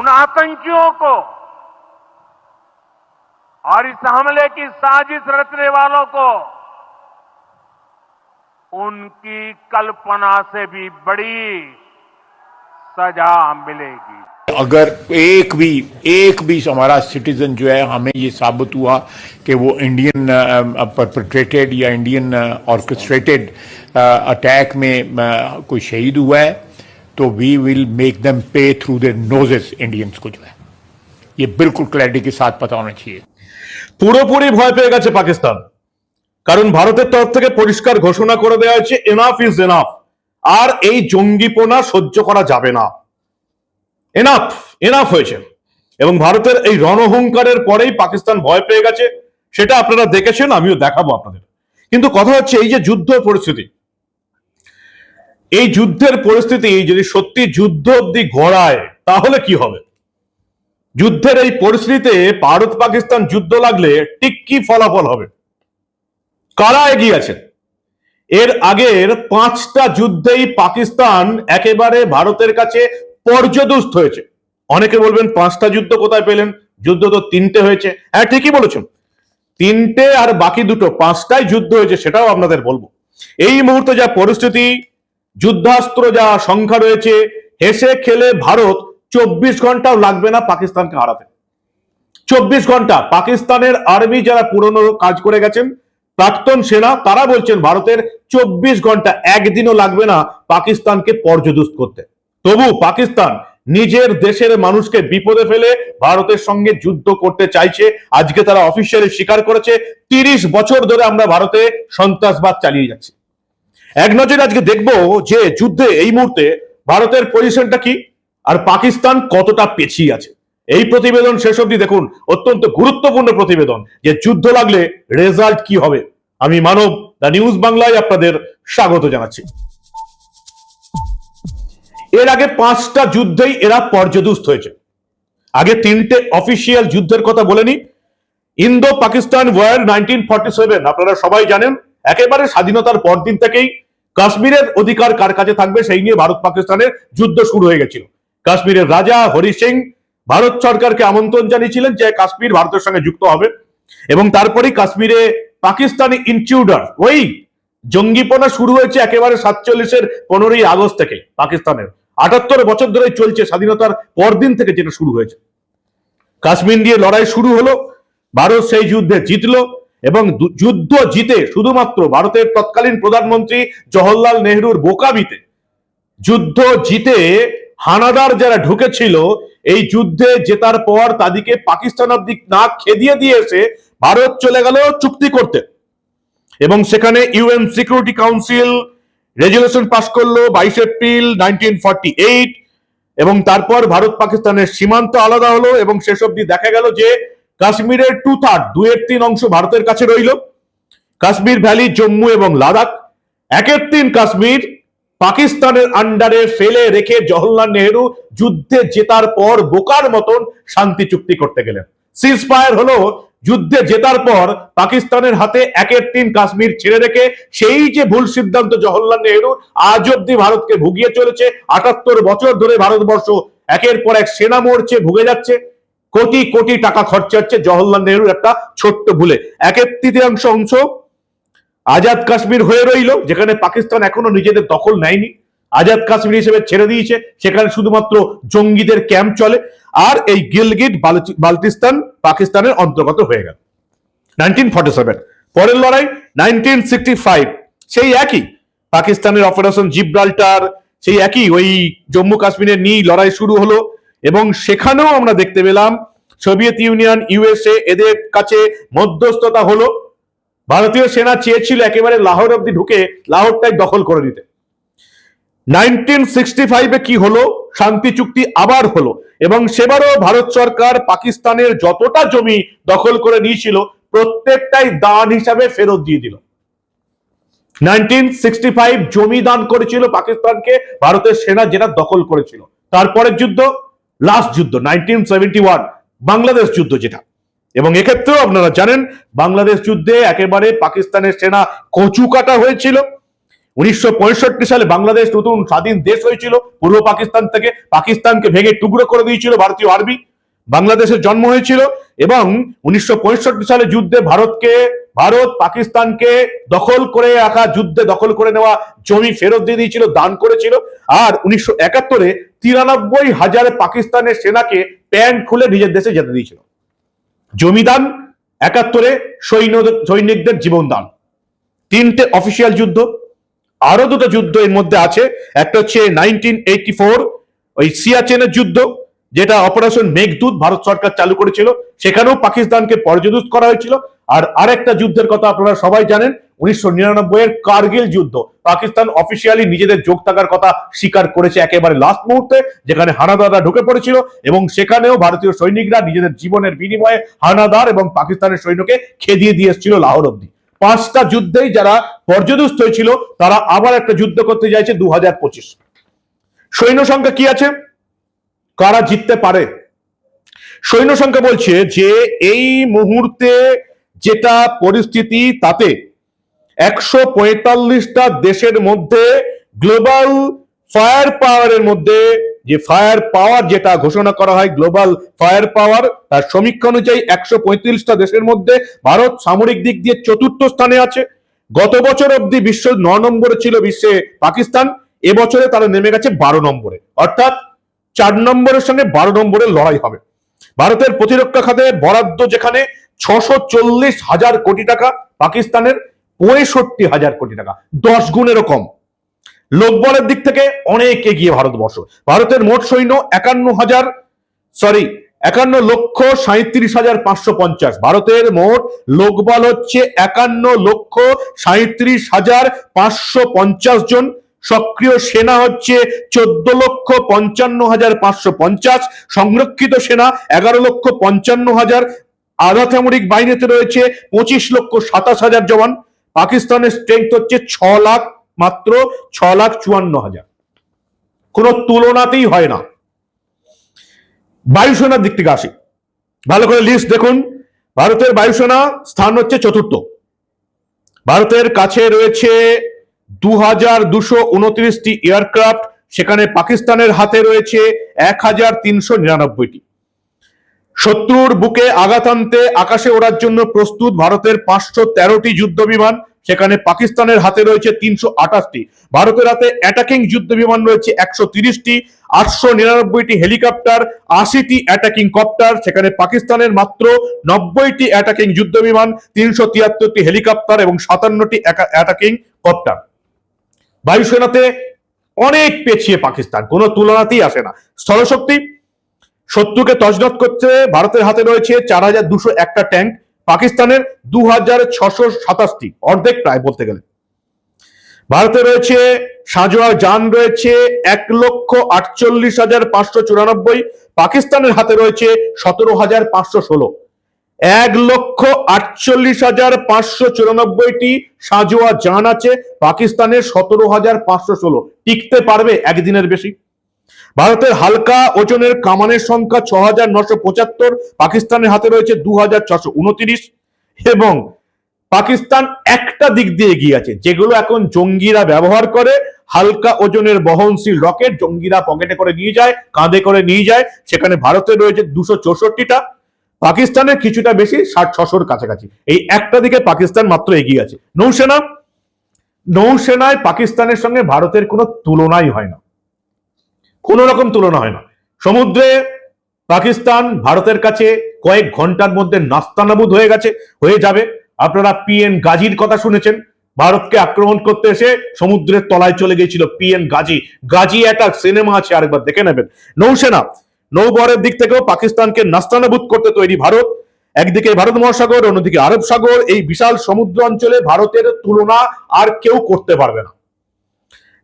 उन आतंकियों को और इस हमले की साजिश रचने वालों को, उनकी कल्पना से भी बड़ी सजा मिलेगी। अगर एक भी एक भी हमारा सिटीजन जो है, हमें ये साबित हुआ कि वो इंडियन परपेट्रेटेड या इंडियन ऑर्केस्ट्रेटेड अटैक में कोई शहीद हुआ है तो we will make them pay through their noses Indians को जो है ये बिल्कुल क्लैरिटी के साथ पता होना चाहिए পুরোপুরি ভয় পেয়ে গেছে পাকিস্তান কারণ ভারতের তরফ থেকে পরিষ্কার ঘোষণা করে দেওয়া হয়েছে এনাফ ইজ এনাফ আর এই জঙ্গিপনা সহ্য করা যাবে না এনাফ এনাফ হয়েছে এবং ভারতের এই রণহুঙ্কারের পরেই পাকিস্তান ভয় পেয়ে গেছে সেটা আপনারা দেখেছেন আমিও দেখাবো আপনাদের কিন্তু কথা হচ্ছে এই যে যুদ্ধ পরিস্থিতি এই যুদ্ধের পরিস্থিতি যদি সত্যি যুদ্ধ অব্দি গড়ায় তাহলে কি হবে? যুদ্ধের এই পরিস্থিতিতে ভারত পাকিস্তান যুদ্ধ লাগলে ঠিক কি ফলাফল হবে? কারা এগিয়ে আছেন? এর আগের পাঁচটা যুদ্ধেই পাকিস্তান একেবারে ভারতের কাছে পর্যদুস্ত হয়েছে। অনেকে বলবেন পাঁচটা যুদ্ধ কোথায় পেলেন? যুদ্ধ তো তিনটে হয়েছে। হ্যাঁ ঠিকই বলেছেন। তিনটে আর বাকি দুটো, পাঁচটাই যুদ্ধ হয়েছে, সেটাও আপনাদের বলব। এই মুহূর্তে যা পরিস্থিতি যুদ্ধাস্ত্র যা সংখ্যা রয়েছে, হেসে খেলে ভারত চব্বিশ ঘন্টাও লাগবে না পাকিস্তানকে হারাতে। চব্বিশ ঘণ্টা পাকিস্তানের আর্মি যারা পুরনো কাজ করে গেছেন, প্রাক্তন সেনা, তারা বলছেন ভারতের চব্বিশ ঘণ্টা একদিনও লাগবে না পাকিস্তানকে পর্যদুস্ত করতে। তবু পাকিস্তান নিজের দেশের মানুষকে বিপদে ফেলে ভারতের সঙ্গে যুদ্ধ করতে চাইছে। আজকে তারা অফিসিয়ালি স্বীকার করেছে, তিরিশ বছর ধরে আমরা ভারতে সন্ত্রাসবাদ চালিয়ে যাচ্ছি। এক নজরে আজকে দেখব যে যুদ্ধে এই মুহূর্তে ভারতের পজিশনটা কি আর পাকিস্তান কতটা পেছিয়ে আছে। এই প্রতিবেদন শেষ অব্দি দেখুন, অত্যন্ত গুরুত্বপূর্ণ প্রতিবেদন যে যুদ্ধ লাগলে রেজাল্ট কি হবে। আমি মানব, দ্য নিউজ বাংলায় আপনাদের স্বাগত জানাচ্ছি। এর আগে পাঁচটা যুদ্ধেই এরা পর্যদুস্ত হয়েছে। আগে তিনটে অফিসিয়াল যুদ্ধের কথা বলেনি। Indo Pakistan war nineteen forty seven আপনারা সবাই জানেন, একেবারে স্বাধীনতার পরদিন থেকেই কাশ্মীরের অধিকার কার কাছে থাকবে সেই নিয়ে ভারত পাকিস্তানের যুদ্ধ শুরু হয়ে গেছিল। কাশ্মীরের রাজা হরি সিং ভারত সরকারকে আমন্ত্রণ জানিয়েছিলেন যে কাশ্মীর ভারতের সঙ্গে যুক্ত হবে এবং তারপরেই কাশ্মীরে পাকিস্তানি ইনটিউডার ওই জঙ্গিপনা শুরু হয়েছে একেবারে সাতচল্লিশের পনেরোই আগস্ট থেকে পাকিস্তানের। আটাত্তর বছর ধরে চলছে স্বাধীনতার পরদিন থেকে যেটা শুরু হয়েছে। কাশ্মীর নিয়ে লড়াই শুরু হলো, ভারত সেই যুদ্ধে জিতলো এবং যুদ্ধ জিতে শুধুমাত্র ভারতের তৎকালীন প্রধানমন্ত্রী জওহরলাল নেহরুর বোকাবিতে যুদ্ধ জিতে হানাদার যারা ঢুকেছিল, এই যুদ্ধে জেতার পর তাদেরকে পাকিস্তান অব্দি না খেদিয়ে দিয়ে এসে ভারত চলে গেল চুক্তি করতে। এবং সেখানে UN security council resolution pass করল বাইশ এপ্রিল নাইনটিন এবং তারপর ভারত পাকিস্তানের সীমান্ত আলাদা হলো এবং শেষ অব্দি দেখা গেল যে কাশ্মীরের টু থার্ড দুয়ের তিন অংশ ভারতের কাছে রইল। কাশ্মীর ভ্যালি, জম্মু এবং লাদাখ। একের তিন কাশ্মীর পাকিস্তানের আন্ডারে ফেলে রেখে জওহরলাল নেহরু যুদ্ধে জেতার পর বোকার মতন শান্তি চুক্তি করতে গেলেন। সিজফায়ার হলো যুদ্ধে জেতার পর পাকিস্তানের হাতে একের তিন কাশ্মীর ছেড়ে রেখে সেই যে ভুল সিদ্ধান্ত জওহরলাল নেহরু আজ অব্দি ভারতকে ভুগিয়ে চলেছে, আটাত্তর বছর ধরে ভারতবর্ষ একের পর এক সেনা মরছে ভুগে যাচ্ছে। কোটি কোটি টাকা খরচা হচ্ছে জওহরলাল নেহরুর একটা ছোট্ট ভুলে। একের তৃতীয়াংশ অংশ আজাদ কাশ্মীর হয়ে রইল, যেখানে পাকিস্তান এখনও নিজেদের দখল নেয়নি। আজাদ কাশ্মীর হিসেবে ছেড়ে দিয়েছে, সেখানে শুধুমাত্র জঙ্গিদের ক্যাম্প চলে, আর এই গিলগিট বাল্টিস্তান পাকিস্তানের অন্তর্গত হয়ে গেল। নাইনটিন ফর্টি সেভেন, পরের লড়াই, নাইনটিন সিক্সটি ফাইভ, সেই একই। পাকিস্তানের অপারেশন জিব্রাল্টার, সেই একই। ওই জম্মু কাশ্মীরের নিয়ে লড়াই শুরু হলো। এবং সেখানেও আমরা দেখতে পেলাম সোভিয়েত ইউনিয়ন, ইউএসএ এদের কাছে মধ্যস্থতা হলো। ভারতীয় সেনা চেয়েছিল একেবারে লাহোর অব্দি ঢুকে লাহোরটাই দখল করে নিতে। নাইনটিন সিক্সটি ফাইভে কি হলো? শান্তি চুক্তি আবার হলো এবং সেবারও ভারত সরকার পাকিস্তানের যতটা জমি দখল করে নিয়েছিল প্রত্যেকটাই দান হিসাবে ফেরত দিয়ে দিল। নাইনটিন সিক্সটি ফাইভ জমি দান করেছিল পাকিস্তানকে, ভারতের সেনা যেটা দখল করেছিল। তারপরের যুদ্ধ? লাস্ট যুদ্ধ নাইনটিন সেভেন্টি ওয়ান বাংলাদেশ যুদ্ধ যেটা। এবং এক্ষেত্রেও আপনারা জানেন, বাংলাদেশ যুদ্ধে একেবারে পাকিস্তানের সেনা কচু কাটা হয়েছিল। উনিশশো পঁয়ষট্টি সালে বাংলাদেশ নতুন স্বাধীন দেশ হয়েছিল। পূর্ব পাকিস্তান থেকে পাকিস্তানকে ভেঙে টুকরো করে দিয়েছিল ভারতীয় আর্মি। বাংলাদেশের জন্ম হয়েছিল এবং উনিশশো পঁয়ষট্টি সালে যুদ্ধে ভারতকে, ভারত পাকিস্তানকে দখল করে রাখা, যুদ্ধে দখল করে নেওয়া জমি ফেরত দিয়ে দিয়েছিল, দান করেছিল। আর উনিশশো একাত্তরে তিরানব্বই হাজার পাকিস্তানের সেনাকে প্যান্ট খুলে নিজের দেশে যেতে দিয়েছিল। জমিদান, একাত্তরে সৈন্য, সৈনিকদের জীবন দান তিনটে অফিসিয়াল যুদ্ধ। আরও দুটো যুদ্ধ এর মধ্যে আছে। একটা হচ্ছে নাইনটিন এইটি ফোর, ওই সিয়াচেনের যুদ্ধ। যেটা অপারেশন মেঘদূত ভারত সরকার চালু করেছিল, সেখানেও পাকিস্তানকে পর্যদুস্ত করা হয়েছিল। আর আরেকটা যুদ্ধের কথা আপনারা সবাই জানেন, উনিশশো নিরানব্বই এর কার্গিল যুদ্ধ। পাকিস্তান অফিসিয়ালি নিজেদের যোগ থাকার কথা স্বীকার করেছে একেবারে লাস্ট মুহূর্তে, যেখানে হানাদাররা ঢুকে পড়েছিল এবং সেখানেও ভারতীয় সৈনিকরা নিজেদের জীবনের বিনিময়ে হানাদার এবং পাকিস্তানের সৈন্যকে খেদিয়ে দিয়ে এসেছিল লাহোর অব্দি পাঁচটা যুদ্ধেই যারা পর্যদুস্ত হয়েছিল, তারা আবার একটা যুদ্ধ করতে চাইছে দু হাজার পঁচিশ। সৈন্য সংখ্যা কি আছে? কারা জিততে পারে? সৈন্য সংখ্যা বলছে যে এই মুহূর্তে যেটা পরিস্থিতি তাতে একশো পঁয়তাল্লিশটা দেশের মধ্যে গ্লোবাল ফায়ার পাওয়ারের মধ্যে যে ফায়ার পাওয়ার যেটা ঘোষণা করা হয় গ্লোবাল ফায়ার পাওয়ার, তার সমীক্ষা অনুযায়ী একশো পঁয়ত্রিশটা দেশের মধ্যে ভারত সামরিক দিক দিয়ে চতুর্থ স্থানে আছে। গত বছর অব্দি বিশ্ব ন নম্বরে ছিল বিশ্বে পাকিস্তান এবছরে তারা নেমে গেছে বারো নম্বরে। অর্থাৎ চার নম্বরের সঙ্গে বারো নম্বরের লড়াই হবে। ভারতের প্রতিরক্ষা খাতে বরাদ্দ যেখানে ছশো চল্লিশ হাজার কোটি টাকা, পাকিস্তানের পঁয়ষট্টি হাজার কোটি টাকা, দশ গুণেরও কম। লোকবলের দিক থেকে অনেক এগিয়ে ভারতবর্ষ। ভারতের মোট সৈন্য একান্ন হাজার সরি একান্ন লক্ষ সাঁত্রিশ হাজার পাঁচশো পঞ্চাশ। ভারতের মোট লোকবল হচ্ছে একান্ন লক্ষ সাঁত্রিশ হাজার পাঁচশো পঞ্চাশ জন। সক্রিয় সেনা হচ্ছে চোদ্দ লক্ষ পঞ্চান্ন হাজার পাঁচশো পঞ্চাশ, সংরক্ষিত সেনা এগারো লক্ষ পঞ্চান্ন হাজার আধা সামরিক বাহিনীতে রয়েছে পঁচিশ লক্ষ সাতাশ হাজার জওয়ান। পাকিস্তানের স্ট্রেংথ হচ্ছে ছ লাখ মাত্র ছ লাখ চুয়ান্ন হাজার। কোনো তুলনাতেই হয় না। বায়ুসেনার দিক থেকে আসি। ভালো করে লিস্ট দেখুন। ভারতের বায়ুসেনা স্থান হচ্ছে চতুর্থ। ভারতের কাছে রয়েছে দু হাজার দুশো উনত্রিশটি এয়ারক্রাফট সেখানে পাকিস্তানের হাতে রয়েছে এক হাজার তিনশো নিরানব্বইটি। শত্রুর বুকে আঘাত আনতে আকাশে ওড়ার জন্য প্রস্তুত ভারতের পাঁচশো তেরোটি যুদ্ধ বিমান সেখানে পাকিস্তানের হাতে রয়েছে তিনশো আঠাশটি। ভারতের হাতে অ্যাটাকিং যুদ্ধ বিমান রয়েছে একশো তিরিশটি, আটশো নিরানব্বইটি হেলিকপ্টার, আশিটি অ্যাটাকিং কপ্টার, সেখানে পাকিস্তানের মাত্র নব্বইটি অ্যাটাকিং যুদ্ধ বিমান তিনশো তিয়াত্তরটি হেলিকপ্টার এবং সাতান্নটি অ্যাটাকিং কপ্টার। বায়ুসেনাতে অনেক পেছিয়ে পাকিস্তান, কোনো তুলনাতেই আসে না। স্থলশক্তি শত্রুকে তজনত করতে ভারতের হাতে রয়েছে চার হাজার দুশো একটা ট্যাঙ্ক, পাকিস্তানের দু হাজার ছশো সাতাশটি, অর্ধেক প্রায় বলতে গেলে। ভারতে রয়েছে সাজোয়া যান রয়েছে এক লক্ষ আটচল্লিশ হাজার পাঁচশো চুরানব্বই, পাকিস্তানের হাতে রয়েছে সতেরো হাজার পাঁচশো ষোলো। এক লক্ষ আটচল্লিশ হাজার পাঁচশো চুরানব্বইটি সাজোয়া যান আছে, পাকিস্তানের সতেরো হাজার পাঁচশো ষোলো। টিকতে পারবে একদিনের বেশি। ভারতের হালকা ওজনের কামানের সংখ্যা ছ হাজার নশো পঁচাত্তর, পাকিস্তানের হাতে রয়েছে দু হাজার ছশো উনত্রিশ এবং পাকিস্তান একটা দিক দিয়ে এগিয়ে আছে, যেগুলো এখন জঙ্গিরা ব্যবহার করে। হালকা ওজনের বহনশীল রকেট জঙ্গিরা পকেটে করে নিয়ে যায়, কাঁধে করে নিয়ে যায়। সেখানে ভারতে রয়েছে দুশো চৌষট্টিটা। পাকিস্তানের কিছুটা বেশি, ষাট, ছশোর কাছাকাছি। এই একটা দিকে পাকিস্তান মাত্র এগিয়ে আছে। নৌসেনা, নৌসেনায় পাকিস্তানের সঙ্গে ভারতের কোনো তুলনাই হয় না। কোনো রকম তুলনা হয় না। সমুদ্রে পাকিস্তান ভারতের কাছে কয়েক ঘণ্টার মধ্যে নাস্তানাবুদ হয়ে গেছে, হয়ে যাবে। আপনারা পিএন গাজীর কথা শুনেছেন। ভারতকে আক্রমণ করতে এসে সমুদ্রের তলায় চলে গিয়েছিল পিএন গাজী। গাজী একটা সিনেমা আছে, আরেকবার দেখে নেবেন। নৌসেনা নৌবহরের দিক থেকেও পাকিস্তানকে নাস্তানাবুদ করতে তৈরি ভারত। একদিকে ভারত মহাসাগর, অন্যদিকে আরব সাগর। এই বিশাল সমুদ্র অঞ্চলে ভারতের তুলনা আর কেউ করতে পারবে না।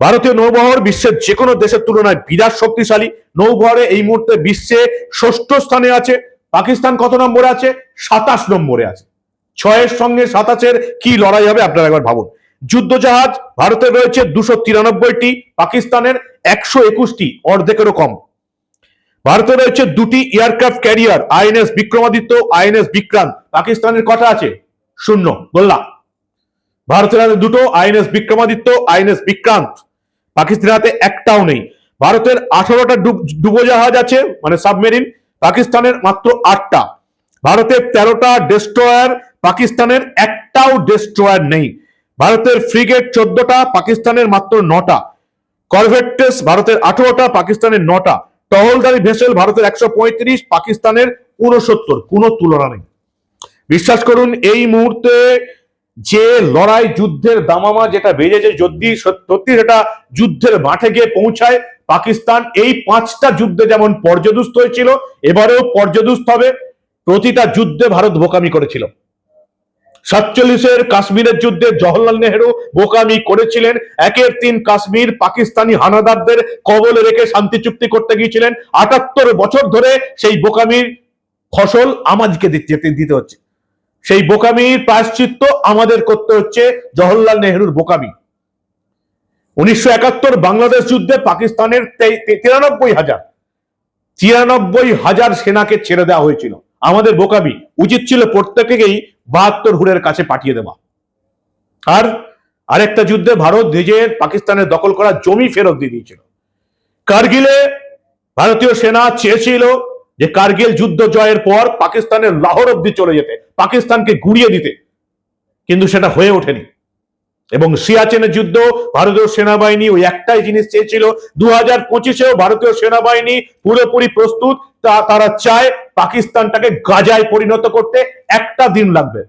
ভারতীয় নৌবহর বিশ্বের যে কোনো দেশের তুলনায় বিরাট শক্তিশালী। নৌবহরে এই মুহূর্তে বিশ্বে ষষ্ঠ স্থানে আছে। পাকিস্তান কত নম্বরে আছে? সাতাশ নম্বরে আছে। ছয়ের সঙ্গে সাতাশের কি লড়াই হবে আপনারা একবার ভাবুন। যুদ্ধ জাহাজ ভারতের রয়েছে দুশো তিরানব্বইটি, পাকিস্তানের একশো একুশটি, অর্ধেকেরও কম। ভারতে রয়েছে দুটি aircraft carrier, INS Vikramaditya, INS Vikrant. পাকিস্তানের কটা আছে? শূন্য। গোল্লা। ভারতের হাতে দুটো, আইএনএস বিক্রমাদিত্য, আইএনএস বিক্রান্ত। পাকিস্তানের হাতে একটাও নেই। ভারতের আঠারোটা ডুবোজাহাজ আছে মানে সাবমেরিন। পাকিস্তানের মাত্র আটটা। ভারতের তেরোটা ডেস্ট্রয়ার, পাকিস্তানের একটাও ডেস্ট্রয়ার নেই। ভারতের ফ্রিগেট চোদ্দটা, পাকিস্তানের মাত্র নটা। করভেট্টেস ভারতের আঠারোটা, পাকিস্তানের নটা। টহলদারি ভেসেল ভারতের একশো পঁয়ত্রিশ, পাকিস্তানের উনসত্তর কোনো তুলনা নেই। বিশ্বাস করুন, এই মুহূর্তে যে লড়াই যুদ্ধের দামামা যেটা বেজেছে, যদি সত্যি সেটা যুদ্ধের মাঠে গিয়ে পৌঁছায়, পাকিস্তান এই পাঁচটা যুদ্ধে যেমন পর্যদুস্ত হয়েছিল, এবারেও পর্যদুস্ত হবে। প্রতিটা যুদ্ধে ভারত বোকামি করেছিল। সাতচল্লিশের কাশ্মীরের যুদ্ধে জওহরলাল নেহেরু বোকামি করেছিলেন। একের তিন কাশ্মীর পাকিস্তানি হানাদারদের কবলে রেখে শান্তি চুক্তি করতে গিয়েছিলেন। আটাত্তর বছর ধরে সেই বোকামির ফসল আমাদেরকে দিতে দিতে হচ্ছে। সেই বোকামির প্রায়শ্চিত্ত আমাদের করতে হচ্ছে জওহরলাল নেহেরুর বোকামি। উনিশশো একাত্তর বাংলাদেশ যুদ্ধে পাকিস্তানের তিরানব্বই হাজার তিরানব্বই হাজার সেনাকে ছেড়ে দেওয়া হয়েছিল। আমাদের বোকামি, উচিত ছিল প্রত্যেকেই বাহাত্তর হুরের কাছে পাঠিয়ে দেওয়া। আর আরেকটা যুদ্ধে ভারত নিজের পাকিস্তানের দখল করা জমি ফেরত দিয়ে দিয়েছিল। কার্গিলে ভারতীয় সেনা চেয়েছিল যে কার্গিল যুদ্ধ জয়ের পর পাকিস্তানের লাহোর অব্দি চলে যেতে, পাকিস্তানকে গুড়িয়ে দিতে। কিন্তু সেটা হয়ে ওঠেনি। এবং সিয়াচেনের যুদ্ধ ভারতীয় সেনাবাহিনী ওই একটাই জিনিস চেয়েছিল। দু হাজার পঁচিশেও ভারতীয় সেনাবাহিনী পুরোপুরি প্রস্তুত। তা- তারা চায় পাকিস্তানটাকে গাজায় পরিণত করতে। একটা দিন লাগবে।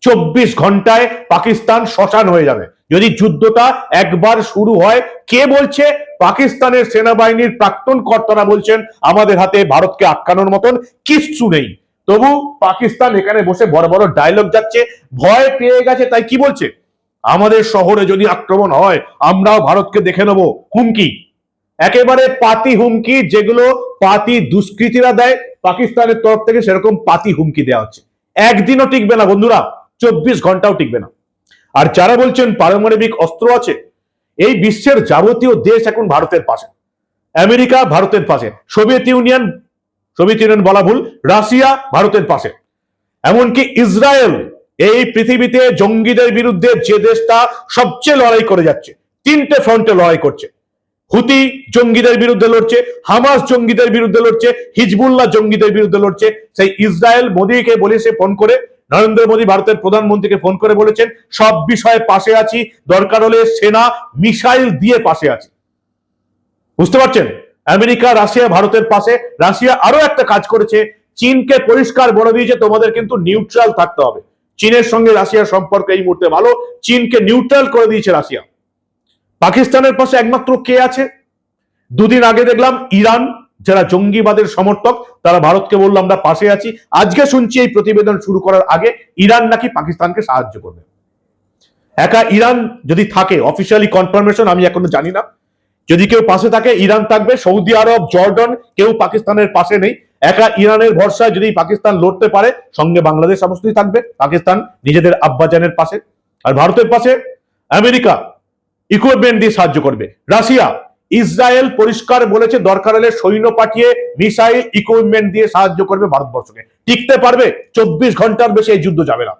চব্বিশ ঘন্টায় পাকিস্তান শ্মশান হয়ে যাবে। যদি যুদ্ধটা একবার শুরু হয়, কে বলছে? পাকিস্তানের সেনাবাহিনীর প্রাক্তন কর্তারা বলছেন, আমাদের হাতে ভারতকে আটকানোর মতন কিচ্ছু নেই। তবু পাকিস্তান এখানে বসে বড় বড় ডায়লগ যাচ্ছে। ভয় পেয়ে গেছে, তাই কি বলছে? আমাদের শহরে যদি আক্রমণ হয়, আমরাও ভারতকে দেখে নেব। হুমকি। একেবারে পাতি হুমকি যেগুলো পাতি দুষ্কৃতীরা দেয়, পাকিস্তানের তরফ থেকে সেরকম পাতি হুমকি দেওয়া হচ্ছে। একদিনও টিকবে না বন্ধুরা, চব্বিশ ঘন্টাও টিকবে না। আর যারা বলছেন পারমাণবিক অস্ত্র আছে, এই বিশ্বের যাবতীয় দেশ এখন ভারতের পাশে। আমেরিকা ভারতের পাশে। সোভিয়েত ইউনিয়ন সোভিয়েত ইউনিয়ন বলা ভুল, রাশিয়া ভারতের পাশে। এমনকি ইসরায়েল এই পৃথিবীতে জঙ্গিদের বিরুদ্ধে যে দেশটা সবচেয়ে লড়াই করে যাচ্ছে, তিনটে ফ্রন্টে লড়াই করছে। হুতি জঙ্গিদের বিরুদ্ধে লড়ছে, হামাস জঙ্গিদের বিরুদ্ধে লড়ছে, হিজবুল্লাহ জঙ্গিদের বিরুদ্ধে লড়ছে। সেই ইসরায়েল মোদীকে বলেছে ফোন করে, নরেন্দ্র মোদী ভারতের প্রধানমন্ত্রীকে ফোন করে বলেছেন, সব বিষয়ে পাশে আছি, দরকার হলে সেনা মিসাইল দিয়ে পাশে আছি। বুঝতে পারছেন? আমেরিকা, রাশিয়া, ভারতের পাশে। রাশিয়া আরও একটা কাজ করেছে, চীনকে পরিষ্কার বলে দিয়েছে, তোমাদের কিন্তু নিউট্রাল থাকতে হবে। চীনের সঙ্গে রাশিয়ার সম্পর্ক এই মুহূর্তে ভালো। চীনকে নিউট্রাল করে দিয়েছে রাশিয়া। পাকিস্তানের পাশে একমাত্র কে আছে? দুদিন আগে দেখলাম ইরান, যারা জঙ্গিবাদের সমর্থক, তারা ভারতকে বলল, আমরা পাশে আছি। আজকে শুনছি এই প্রতিবেদন শুরু করার আগে ইরান নাকি পাকিস্তানকে সাহায্য করবে। একা ইরান যদি থাকে অফিসিয়ালি কনফার্মেশন আমি এখনও জানি না। যদি কেউ পাশে থাকে, ইরান থাকবে, সৌদি আরব, জর্ডন, কেউ পাকিস্তানের পাশে নেই। একা ইরানের ভরসায় যদি পাকিস্তান লড়তে পারে, সঙ্গে বাংলাদেশ সমস্তই থাকবে। পাকিস্তান নিজেদের আব্বাজানের পাশে। আর ভারতের পাশে আমেরিকা ইকুইপমেন্ট দিয়ে সাহায্য করবে। রাশিয়া ইসরায়েল পরিষ্কার বলেছে, দরকার হলে সৈন্য পাঠিয়ে মিসাইল ইকুইপমেন্ট দিয়ে সাহায্য করবে ভারতবর্ষকে। টিকতে পারবে, চব্বিশ ঘণ্টার বেশি এই যুদ্ধ যাবে না।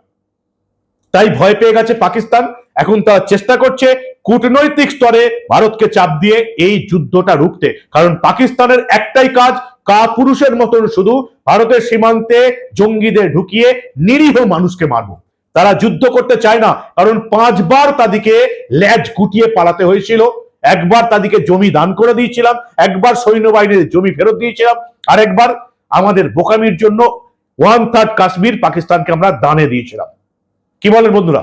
তাই ভয় পেয়ে গেছে পাকিস্তান। এখন তারা চেষ্টা করছে কূটনৈতিক স্তরে ভারতকে চাপ দিয়ে এই যুদ্ধটা রুখতে। কারণ পাকিস্তানের একটাই কাজ কা পুরুষের মতন শুধু ভারতের সীমান্তে জঙ্গিদের ঢুকিয়ে নিরীহ মানুষকে মারবো। তারা যুদ্ধ করতে চায় না, কারণ পাঁচবার তাদেরকে ল্যাজ গুটিয়ে পালাতে হয়েছিল। একবার তাদেরকে জমি দান করে দিয়েছিলাম, একবার সৈন্যবাহিনীর জমি ফেরত দিয়েছিলাম আর একবার আমাদের বোকামির জন্য ওয়ান থার্ড কাশ্মীর পাকিস্তানকে আমরা দানে দিয়েছিলাম। কি বলেন বন্ধুরা?